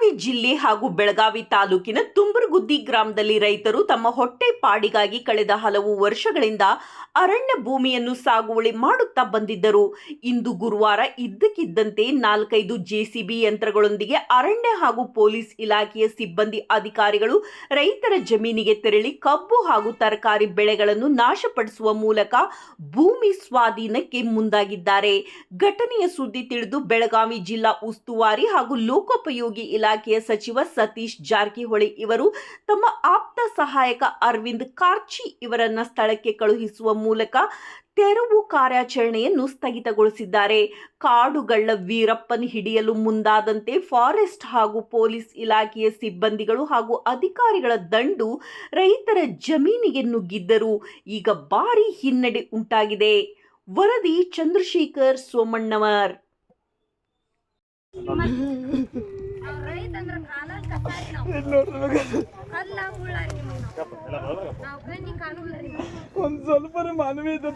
ಬೆಳಗಾವಿ ಜಿಲ್ಲೆ ಹಾಗೂ ಬೆಳಗಾವಿ ತಾಲೂಕಿನ ತುಂಬರಗುದ್ದಿ ಗ್ರಾಮದಲ್ಲಿ ರೈತರು ತಮ್ಮ ಹೊಟ್ಟೆ ಪಾಡಿಗಾಗಿ ಕಳೆದ ಹಲವು ವರ್ಷಗಳಿಂದ ಅರಣ್ಯ ಭೂಮಿಯನ್ನು ಸಾಗುವಳಿ ಮಾಡುತ್ತಾ ಬಂದಿದ್ದರು. ಇಂದು ಗುರುವಾರ ಇದ್ದಕ್ಕಿದ್ದಂತೆ ನಾಲ್ಕೈದು ಜೆಸಿಬಿ ಯಂತ್ರಗಳೊಂದಿಗೆ ಅರಣ್ಯ ಹಾಗೂ ಪೊಲೀಸ್ ಇಲಾಖೆಯ ಸಿಬ್ಬಂದಿ ಅಧಿಕಾರಿಗಳು ರೈತರ ಜಮೀನಿಗೆ ತೆರಳಿ ಕಬ್ಬು ಹಾಗೂ ತರಕಾರಿ ಬೆಳೆಗಳನ್ನು ನಾಶಪಡಿಸುವ ಮೂಲಕ ಭೂಮಿ ಸ್ವಾಧೀನಕ್ಕೆ ಮುಂದಾಗಿದ್ದಾರೆ. ಘಟನೆಯ ಸುದ್ದಿ ತಿಳಿದು ಬೆಳಗಾವಿ ಜಿಲ್ಲಾ ಉಸ್ತುವಾರಿ ಹಾಗೂ ಲೋಕೋಪಯೋಗಿ ಇಲಾಖೆಯ ಸಚಿವ ಸತೀಶ್ ಜಾರಕಿಹೊಳಿ ಇವರು ತಮ್ಮ ಆಪ್ತ ಸಹಾಯಕ ಅರವಿಂದ್ ಕಾರ್ಚಿ ಇವರನ್ನ ಸ್ಥಳಕ್ಕೆ ಕಳುಹಿಸುವ ಮೂಲಕ ತೆರವು ಕಾರ್ಯಾಚರಣೆಯನ್ನು ಸ್ಥಗಿತಗೊಳಿಸಿದ್ದಾರೆ. ಕಾಡುಗಳ್ಳ ವೀರಪ್ಪನ್ ಹಿಡಿಯಲು ಮುಂದಾದಂತೆ ಫಾರೆಸ್ಟ್ ಹಾಗೂ ಪೊಲೀಸ್ ಇಲಾಖೆಯ ಸಿಬ್ಬಂದಿಗಳು ಹಾಗೂ ಅಧಿಕಾರಿಗಳ ದಂಡು ರೈತರ ಜಮೀನಿಗೆ ನುಗ್ಗಿದ್ದರು. ಈಗ ಭಾರಿ ಹಿನ್ನಡೆ ಉಂಟಾಗಿದೆ. ವರದಿ ಚಂದ್ರಶೇಖರ್ ಸೋಮಣ್ಣವರ್. ಒಂದ್ ಸ್ವಲ್ಪ ಮಾನವೀಯತೆ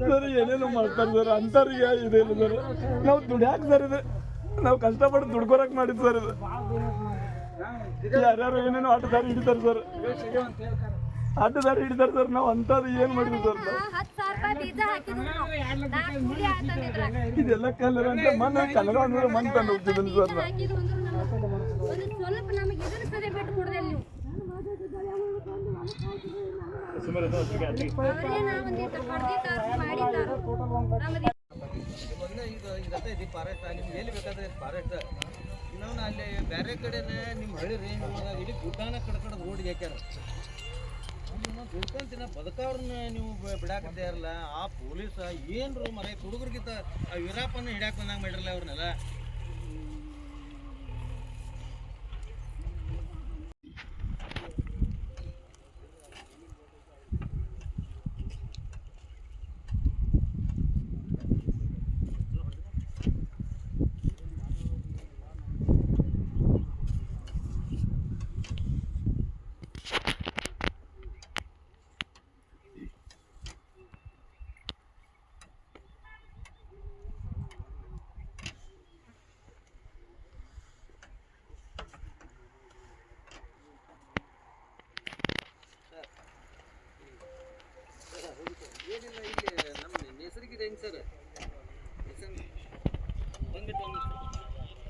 ಸರ್ ಏನೇನೋ ಮಾಡ್ತಾರೆ ಸರ್. ಅಂತವ್ರಿಗೆ ಇದಿಲ್ಲ ಸರ್. ನಾವು ದುಡ್ಯಾಕ ಸರ್ ಇದು. ನಾವು ಕಷ್ಟಪಟ್ಟು ದುಡ್ಕೊರಕ್ ಮಾಡಿದ್ ಸರ್ ಇದು. ಯಾರ್ಯಾರು ಏನೇನು ಆಟದಾರಿ ಹಿಡಿತಾರೆ ಸರ್. ಆಟದಾರಿ ಹಿಡಿತಾರೆ ಸರ್. ನಾವು ಅಂತದ್ ಏನ್ ಮಾಡಿದ್ವಿ ಸರ್. ನಾವು ಬೀಜ ನಾವು. ನಾಲ್ಕು ಇದೆಲ್ಲ ಕಲರ್ ಅಂತ ಮನ ಕಲರ್ ಅಂದ್ರೆ ಮನ್ ತಂದು ಹೋಗ್ತಿದ್ದೀನಿ ಸರ್ ನಾವು ಹಾಕಿದ್ರು ಅಂದ್ರು ನಮ್ಗೆ ಒಂದು ಸ್ವಲ್ಪ ನಮಗೆ ಇದನ್ನ ಬಿಟ್ಟು ಕೊಡ್ದೆ ನೀವು. ಒಂದಿಟ್ಟು ಮಾಡಿದ್ದಾರೆ ನಿಮ್ಗೆ ಎಲ್ಲಿ ಬೇಕಾದ್ರೆ ಇನ್ನೊಂದು ಅಲ್ಲಿ ಬೇರೆ ಕಡೆನೇ ನಿಮ್ಮ ಹಳ್ಳಿ ರೇಂಜ್ ಇಡೀ ಗುಡ್ಡಾನ ಕಡೆ ಕಡೆ ರೋಡ್ಗೆ ಹಾಕ್ಯಾರ ಬದುಕವ್ರನ್ನ ನೀವು ಬ- ಬಿಡಾಕತ್ತೆ ಇರಲ್ಲ ಆ ಪೊಲೀಸ ಏನ್ರು ಮರ ಹುಡುಗರಿಗಿಂತ ಆ ವೀರಪ್ಪನ ಹಿಡ್ಯಾಕ ಬಂದಂಗ ಮಾಡಿರಲ್ಲ ಅವ್ರನ್ನೆಲ್ಲ.